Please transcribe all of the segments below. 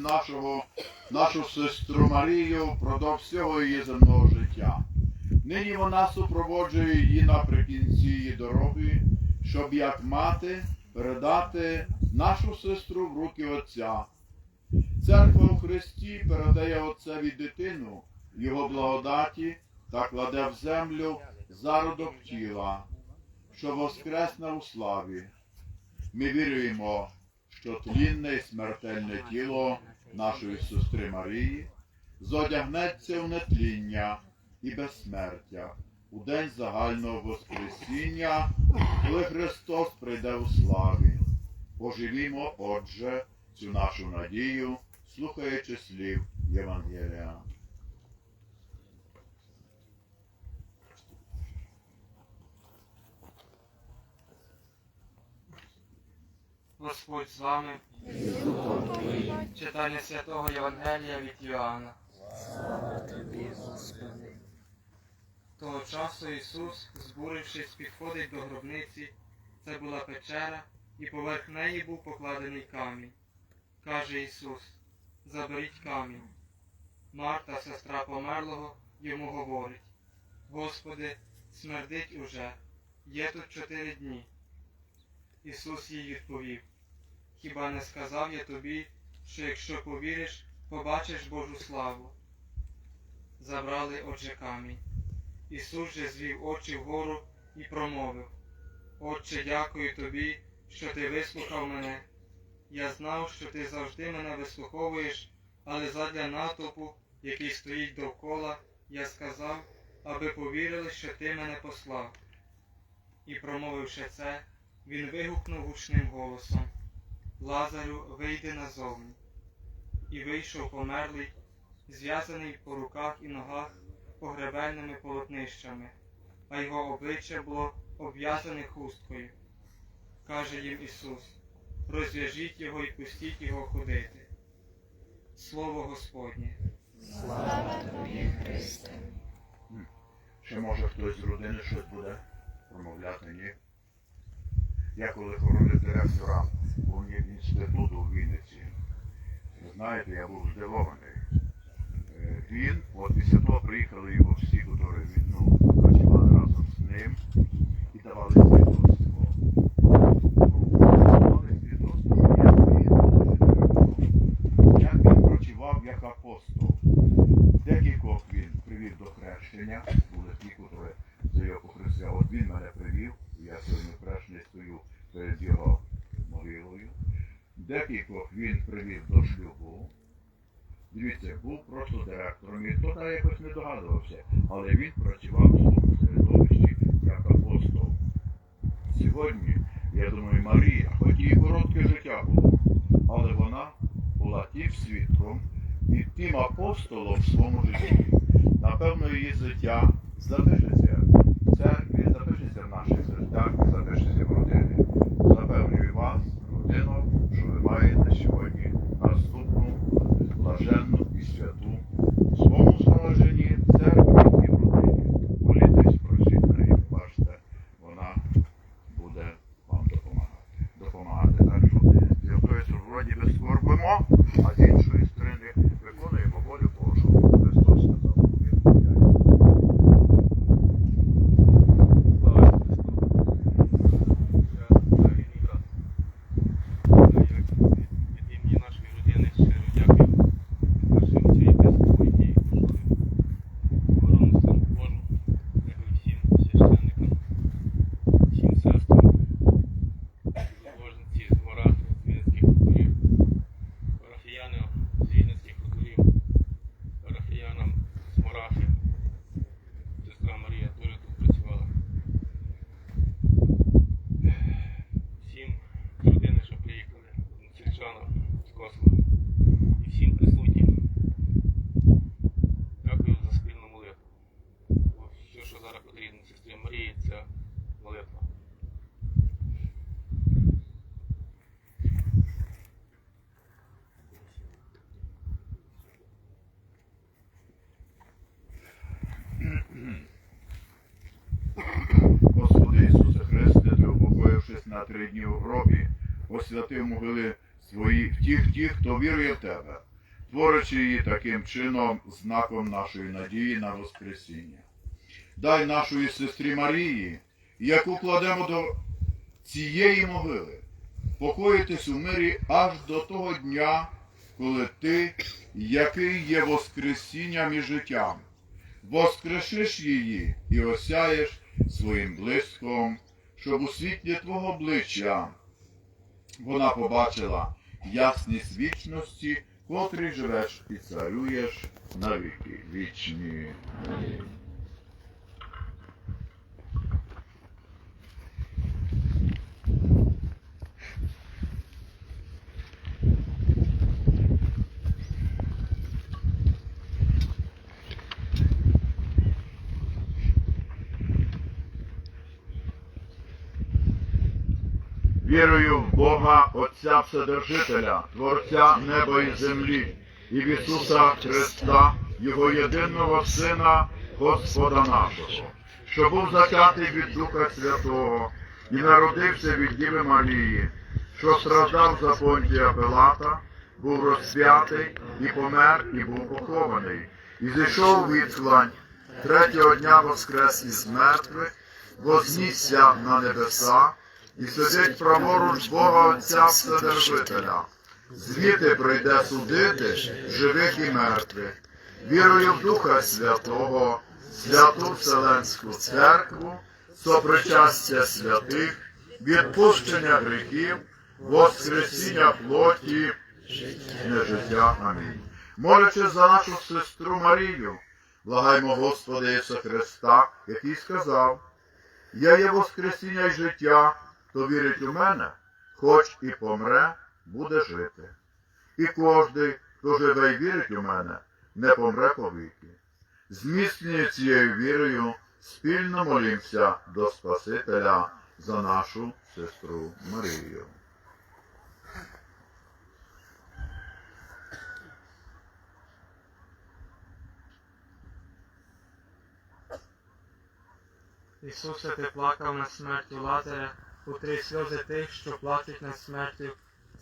нашого, нашу сестру Марію впродовж всього її земного життя. Нині вона супроводжує її наприкінці її дороги, щоб як мати передати нашу сестру в руки Отця. Церква у Христі передає Отцеві дитину, його благодаті та кладе в землю зародок тіла, що воскресне у славі. Ми віруємо, що тлінне і смертельне тіло нашої сестри Марії зодягнеться в нетління і безсмертя у день загального Воскресіння, коли Христос прийде у славі. Поживімо, отже, цю нашу надію, слухаючи слів Євангелія. Господь з вами. Читання святого Євангелія від Йоанна. Того часу Ісус, збурившись, підходить до гробниці. Це була печера, і поверх неї був покладений камінь. Каже Ісус, заберіть камінь. Марта, сестра померлого, йому говорить, Господи, смердить уже, є тут чотири дні. Ісус їй відповів, Хіба не сказав я тобі, що якщо повіриш, побачиш Божу славу? Забрали отже камінь. Ісус же звів очі вгору і промовив, Отче, дякую тобі, що ти вислухав мене. Я знав, що ти завжди мене вислуховуєш, але задля натовпу, який стоїть довкола, я сказав, аби повірили, що ти мене послав. І промовивши це, він вигукнув гучним голосом Лазарю, вийди назовні. І вийшов померлий, зв'язаний по руках і ногах погребельними полотнищами, а його обличчя було обв'язане хусткою. Каже їм Ісус, розв'яжіть його і пустіть його ходити. Слово Господнє. Чи може хтось з родини щось буде промовляти? Ні. Я коли хоронив директора інституту у Вінниці, знаєте, я був здивований. Е, Він, от після того приїхали його всі, які він, ну, працювали разом з ним і давали свідоцтво. Давали свідоцтво, як він, як він працював як апостол. Декількох він привів до хрещення, були ті, котрі за його похрестили. От він мене привів, я сьогодні хрещений стою перед його могилою. Декількох він привів до шлюбу. Дивіться, був просто директором, і хто там якось не догадувався, але він працював у своєму середовищі як апостол. Сьогодні, я думаю, Марія, хоч її коротке життя було, але вона була тим свідком і тим апостолом в своєму житті. Напевно, її життя запишеться в церкві, запишеться в наших серцях, запишеться в родині. Запевнюю вас, родину, маєте сьогодні. Наступну блаженну і святу в своєму зраженні в церкві і в родині. Молітесь, просіть неї, бачите, вона буде вам допомагати. Допомагати. Так що з якоїсь вроді би скорбимо, а з іншої сторони виконуємо волю Божу. Христос сказав. «Вірую я». Слава Христу. Я Давид брат. Я від імені нашої родини щиро дякую нашим цієї епископу, які служили охорону службу Божу. Дякую всім священникам, всім сестрам, заложниці з Мора, з Вінницьких хуторів, парафіянам з Вінницьких хуторів, парафіянам з Морафи. Сестра Марія теж тут працювала. Всім з родини, що приїхали, сільчанам з Косова і всім присутнім. Дякую за спільну молитву. Бо все, що зараз потрібно сестрі Марії, це молитва. Господи Ісусе Христе, ти упокоївшись на три дні у гробі, освятив могили свої, в тих, тих, хто вірує в тебе, творячи її таким чином знаком нашої надії на Воскресіння. Дай нашої сестрі Марії, яку кладемо до цієї могили, покоїтись у мирі аж до того дня, коли ти, який є Воскресінням і життям, воскрешиш її і осяєш своїм блиском, щоб у світлі Твого обличчя вона побачила ясність вічності, котрий живеш і царюєш навіки вічні. Вірую в Бога, Отця Вседержителя, Творця неба і землі, і в Ісуса Христа, Його єдиного Сина, Господа нашого, що був зачатий від Духа Святого і народився від Діви Марії, що страждав за Понтія Пилата, був розп'ятий і помер, і був похований, і зійшов відклань, третього дня воскрес із мертвих, вознісся на небеса, і сидить праворуч Бога Отця Вседержителя. Звідти прийде судити живих і мертвих. Вірую в Духа Святого, святу Вселенську Церкву, сопричастя святих, відпущення гріхів, воскресіння плоті, не життя. Амінь. Молячи за нашу сестру Марію, благаймо Господа Ісуса Христа, який сказав, я є Воскресіння й життя, хто вірить у мене, хоч і помре, буде жити. І кожний, хто живе і вірить у мене, не помре повіки. Зміцнює цією вірою, спільно молімся до Спасителя за нашу сестру Марію. Ісусе, ти плакав над смертю Лазаря, утри сльози тих, що плачуть над смертю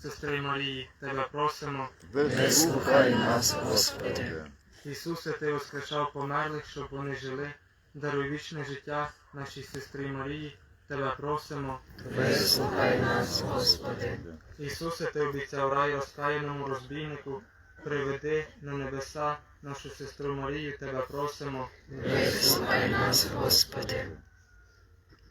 сестри Марії. Тебе просимо. Вислухай нас, Господи. Ісусе, ти воскрешав померлих, щоб вони жили. Даруй вічне життя нашій сестрі Марії. Тебе просимо. Вислухай нас, Господи. Ісусе, ти обіцяв рай розкаяному розбійнику. Приведи на небеса нашу сестру Марію. Тебе просимо. Вислухай нас, Господи.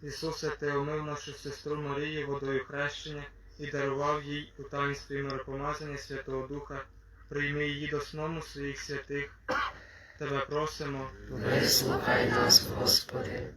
Ісусе, ти омив нашу сестру Марію водою хрещення і дарував їй у таїнстві миропомазання Святого Духа. Прийми її до сному своїх святих. Тебе просимо. Вислухай нас, Господи.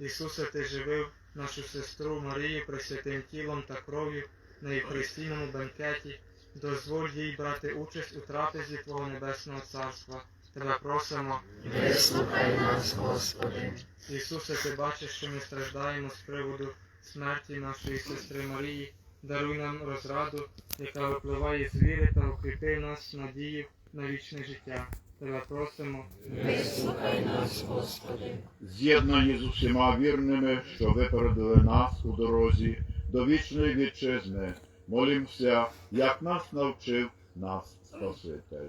Ісусе, ти живив нашу сестру Марію пресвятим тілом та кров'ю на Євхаристійному бенкеті. Дозволь їй брати участь у трапезі Твого Небесного Царства. Тебе просимо. Вислухай нас, Господи. Ісусе, ти бачиш, що ми страждаємо з приводу смерті нашої сестри Марії. Даруй нам розраду, яка випливає з віри та укріпи нас надію на вічне життя. Тебе просимо. Вислухай нас, Господи. З'єднані з усіма вірними, що випередили нас у дорозі до вічної вітчизни, молімся, як нас навчив нас Спаситель.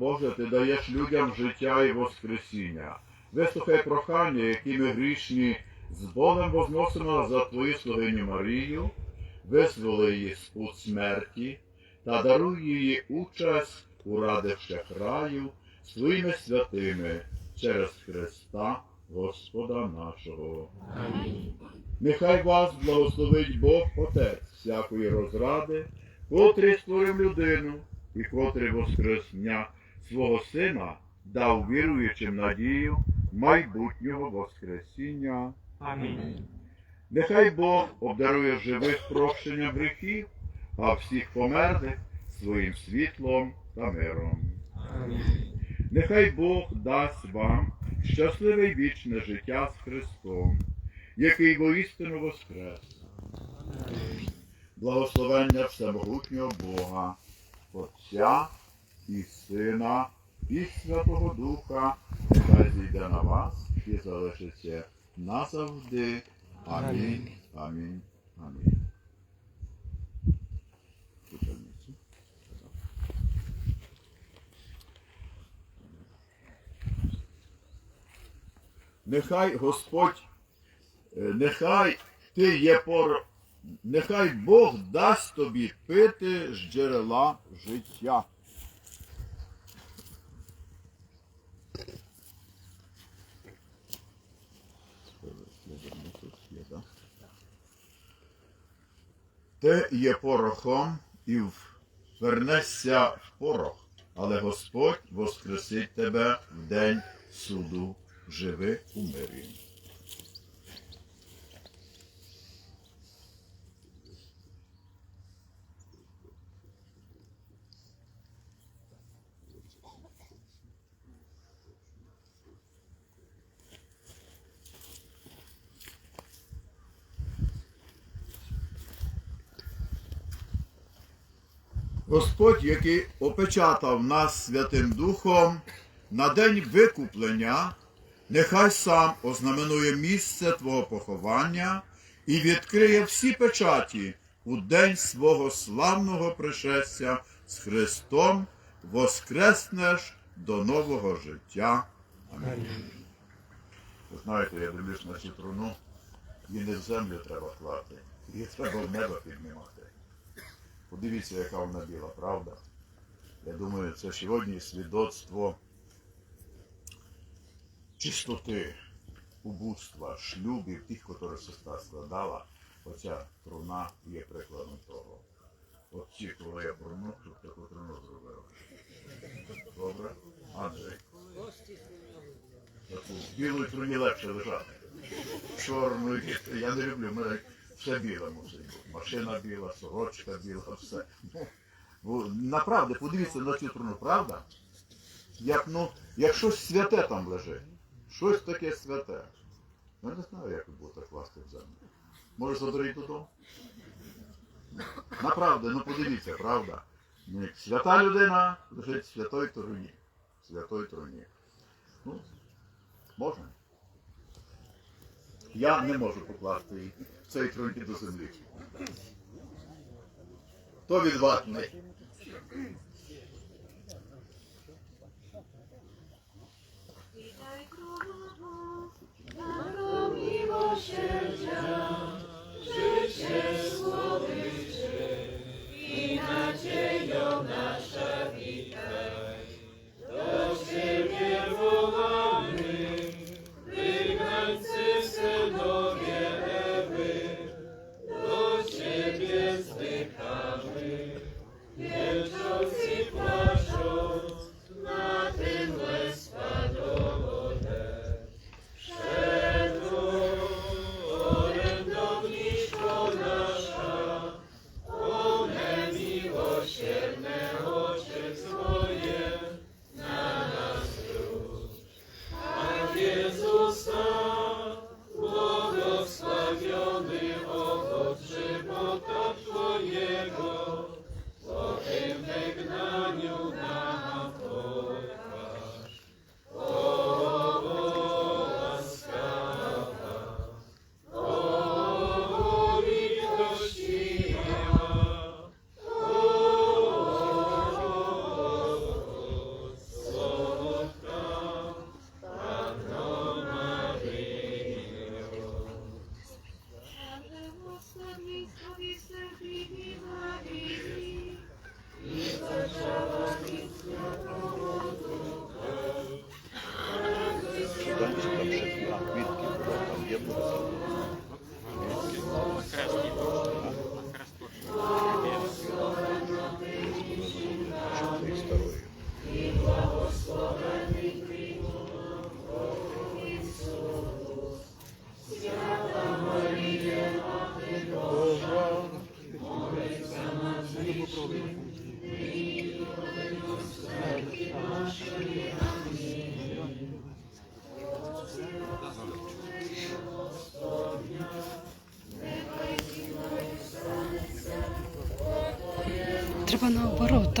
Боже, ти даєш людям життя і воскресіння. Вислухай прохання, які ми грішні з болем возносимо за Твою славиню Марію, визволи її з пут смерті та даруй її участь у радощах раю своїми святими через Христа Господа нашого. Амінь. Нехай вас благословить Бог Отець всякої розради, котрий створив людину і котрий воскресня свого Сина дав віруючим надію майбутнього Воскресіння. Амінь. Нехай Бог обдарує живих прощенням гріхів, а всіх померлих своїм світлом та миром. Амінь. Нехай Бог дасть вам щасливе й вічне життя з Христом, який воістину воскрес. Благословення Всемогутнього Бога, Отця і Сина, і Святого Духа, нехай зійде на вас і залишиться назавжди. Амінь. Амінь. Амінь. Нехай Господь, е, нехай ти є пор, нехай Бог дасть тобі пити з джерела життя. Ти є порохом і вернешся в порох, але Господь воскресить тебе в день суду, живи у мирі. Господь, який опечатав нас Святим Духом на день викуплення, нехай сам ознаменує місце Твого поховання і відкриє всі печаті у день свого славного пришестя з Христом, воскреснеш до нового життя. Амінь. Ви знаєте, я дивлюсь на цю труну, її не в землю треба клати, її треба в небо піднімати. Подивіться, яка вона біла, правда? Я думаю, це сьогодні свідоцтво чистоти, убудства, шлюбів, тих, котрі сестра складала. Оця труна є прикладом того. От ці, коли я пруну, щоб таку труну зробив. Добре? Андрій. Таку білу труні легше лежати. Чорну, я не люблю, мене все біле мусить бути. Машина біла, сорочка біла, все. Ну, бо подивіться на цю труну, правда? Як, ну, як щось святе там лежить. Щось таке святе. Я не знаю, як ви будете класти в землю. Може заберіть додому? Направду, ну подивіться, правда? Свята людина лежить в святої труні. В святої труні. Ну, можна. Я не можу покласти її цей труні до землі. То відватний.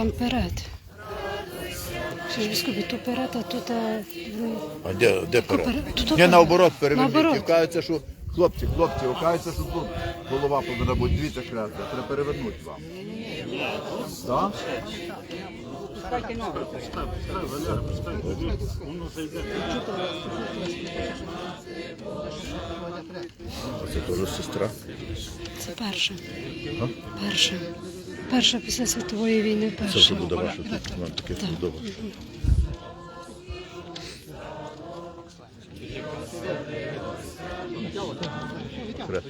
Там перед. Що ж біскупі, тут перед, а тут а, А де, де перед? Тут Ні, наоборот, переверніть. Наоборот. Кажеться, що хлопці, хлопці, окажеться, що тут голова повинна бути дивіться хрестя. Треба перевернути вам. Так? Це теж сестра. це перше. Перше. Перша після світової війни Це перша. буде ваше тут. Вам таке Так. добре. Хрест.